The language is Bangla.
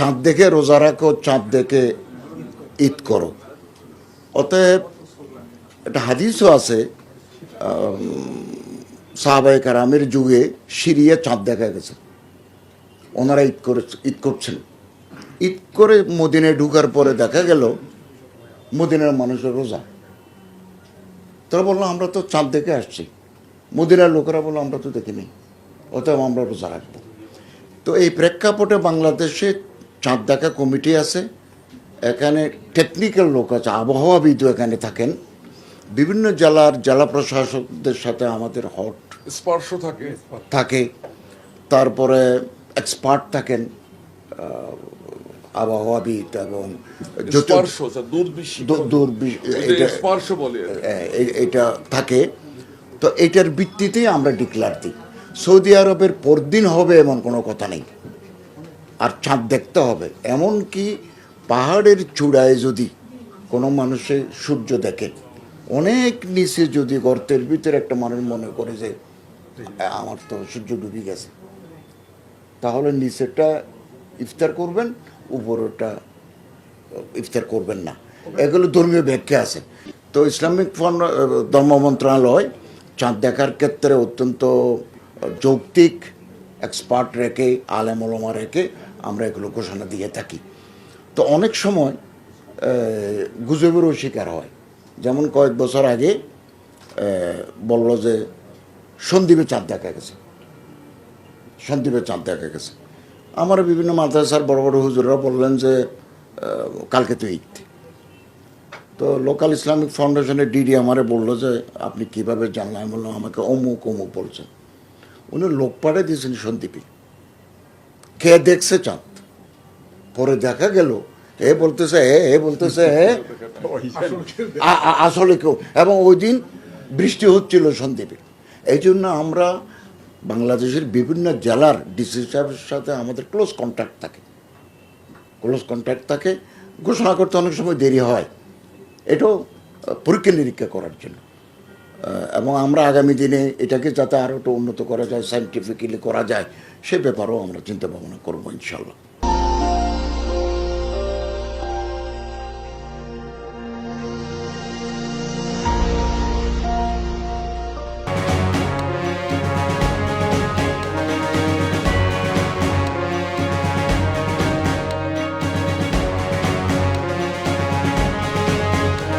চাঁদ দেখে রোজা রাখো, চাঁদ দেখে ঈদ করো। অতএব একটা হাদিসও আছে সাহাবাই কারামের যুগে সিরিয়া চাঁদ দেখা গেছে। ওনারা ঈদ করে, ঈদ করছেন। ঈদ করে মদিনায় ঢুকার পরে দেখা গেল, মদিনার মানুষের রোজা। তারা বলল, আমরা তো চাঁদ দেখে আসছি। মদিনার লোকেরা বলল, আমরা তো দেখিনি। অতএব আমরা রোজা রাখব। তো এই প্রেক্ষাপটে বাংলাদেশে চাঁদ দেখা কমিটি আছে এখানে টেকনিক্যাল লোক আছে আবহাওয়াবিদও এখানে থাকেন। বিভিন্ন জেলার জেলা প্রশাসকদের সাথে আমাদের হট স্পর্শ থাকে। থাকে তারপরে এক্সপার্ট থাকেন আবহাওয়াবিদ এবং এটা থাকে। তো এটার ভিত্তিতেই আমরা ডিক্লার দিই। সৌদি আরবের পরদিন হবে এমন কোনো কথা নেই। আর চাঁদ দেখতে হবে। এমনকি পাহাড়ের চূড়ায় যদি কোনো মানুষে সূর্য দেখে, অনেক নিচে যদি গর্তের ভিতরে একটা মানুষ মনে করে যে, আমার তো সূর্য ডুবে গেছে। তাহলে নিচেরটা ইফতার করবেন, উপরেরটা ইফতার করবেন না। এগুলো ধর্মীয় ব্যাখ্যা আছে। তো ইসলামিক ধর্ম মন্ত্রণালয় চাঁদ দেখার ক্ষেত্রে অত্যন্ত যৌক্তিক এক্সপার্ট রেখে আলেম ওলমা রেখে আমরা এগুলো ঘোষণা দিয়ে থাকি। তো অনেক সময় গুজবেরও শিকার হয়। যেমন কয়েক বছর আগে বলল যে সন্দীপে চাঁদ দেখা গেছে। সন্দীপে চাঁদ দেখা গেছে। আমার বিভিন্ন মাদ্রাসার বড় বড় হুজুররা বললেন যে কালকে তো ঈদ। তো লোকাল ইসলামিক ফাউন্ডেশনের ডিডি আমারে বলল যে, আপনি কীভাবে জানলেন আমি বললাম, আমাকে অমুক অমুক বলছেন। উনি লোক পাঠিয়ে দিয়েছেন সন্দীপে। কে দেখছে চাঁদ? পরে দেখা গেল, এ বলতেছে, এ এ বলতেছে আ- আসলে কেউ। এবং ওই দিন বৃষ্টি হচ্ছিল সন্দ্বীপে। এই জন্য আমরা বাংলাদেশের বিভিন্ন জেলার ডিসি সাহেবের সাথে আমাদের ক্লোজ কন্ট্যাক্ট থাকে। ক্লোজ কন্ট্যাক্ট থাকে, ঘোষণা করতে অনেক সময় দেরি হয়। এটাও পরীক্ষা নিরীক্ষা করার জন্য। এবং আমরা আগামী দিনে এটাকে যাতে আরও উন্নত করা যায় সাইন্টিফিক্যালি করা যায়, সে ব্যাপারেও আমরা চিন্তা ভাবনা করব ইনশাল্লাহ